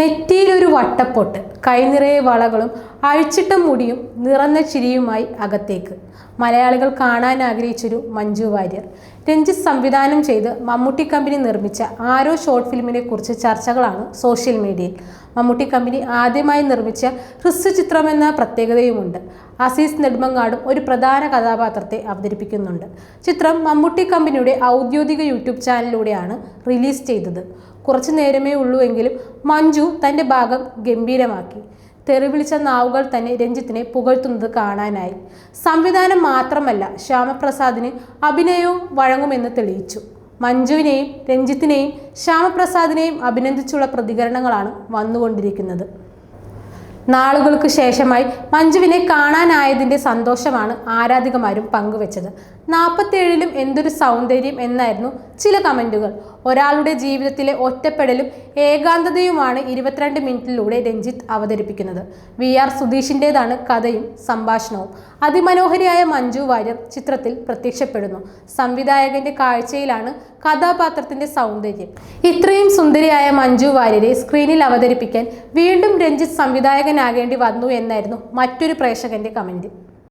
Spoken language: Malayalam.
നെറ്റിയിലൊരു വട്ടപ്പൊട്ട്. കൈനിറയെ വളകളും അഴിച്ചിട്ട മുടിയും നിറഞ്ഞ ചിരിയുമായി അകത്തേക്ക്. മലയാളികൾ കാണാൻ ആഗ്രഹിച്ചൊരു മഞ്ജു വാര്യർ. രഞ്ജിത്ത് സംവിധാനം ചെയ്ത് മമ്മൂട്ടി കമ്പനി നിർമ്മിച്ച ആരോ ഷോർട്ട് ഫിലിമിനെ കുറിച്ച് ചർച്ചകളാണ് സോഷ്യൽ മീഡിയയിൽ. മമ്മൂട്ടി കമ്പനി ആദ്യമായി നിർമ്മിച്ച ഹ്രസ്വചിത്രം എന്ന പ്രത്യേകതയുമുണ്ട്. അസീസ് നെടുമങ്ങാടും ഒരു പ്രധാന കഥാപാത്രത്തെ അവതരിപ്പിക്കുന്നുണ്ട്. ചിത്രം മമ്മൂട്ടി കമ്പനിയുടെ ഔദ്യോഗിക യൂട്യൂബ് ചാനലിലൂടെയാണ് റിലീസ് ചെയ്തത്. കുറച്ചു നേരമേ ഉള്ളൂ എങ്കിലും മഞ്ജു തന്റെ ഭാഗം ഗംഭീരമാക്കി. തെറിവിളിച്ച നാവുകൾ തന്നെ രഞ്ജിത്തിനെ പുകഴ്ത്തുന്നത് കാണാനായി. സംവിധാനം മാത്രമല്ല ശ്യാമപ്രസാദിന് അഭിനയവും വഴങ്ങുമെന്ന് തെളിയിച്ചു. മഞ്ജുവിനെയും രഞ്ജിത്തിനെയും ശ്യാമപ്രസാദിനെയും അഭിനന്ദിച്ചുള്ള പ്രതികരണങ്ങളാണ് വന്നുകൊണ്ടിരിക്കുന്നത്. നാളുകൾക്ക് ശേഷമായി മഞ്ജുവിനെ കാണാനായതിന്റെ സന്തോഷമാണ് ആരാധികമാരും പങ്കുവച്ചത്. നാൽപ്പത്തേഴിലും എന്തൊരു സൗന്ദര്യം എന്നായിരുന്നു ചില കമന്റുകൾ ഒരാളുടെ ജീവിതത്തിലെ ഒറ്റപ്പെടലും ഏകാന്തതയുമാണ് ഇരുപത്തിരണ്ട് മിനിറ്റിലൂടെ രഞ്ജിത്ത് അവതരിപ്പിക്കുന്നത്. വി ആർ സുധീഷിന്റെതാണ് കഥയും സംഭാഷണവും. അതിമനോഹരിയായ മഞ്ജു വാര്യർ ചിത്രത്തിൽ പ്രത്യക്ഷപ്പെടുന്നു. സംവിധായകന്റെ കാഴ്ചയിലാണ് കഥാപാത്രത്തിന്റെ സൗന്ദര്യം. ഇത്രയും സുന്ദരിയായ മഞ്ജു വാര്യരെ സ്ക്രീനിൽ അവതരിപ്പിക്കാൻ വീണ്ടും രഞ്ജിത്ത് സംവിധായകനാകേണ്ടി വന്നു എന്നായിരുന്നു മറ്റൊരു പ്രേക്ഷകന്റെ കമന്റ്.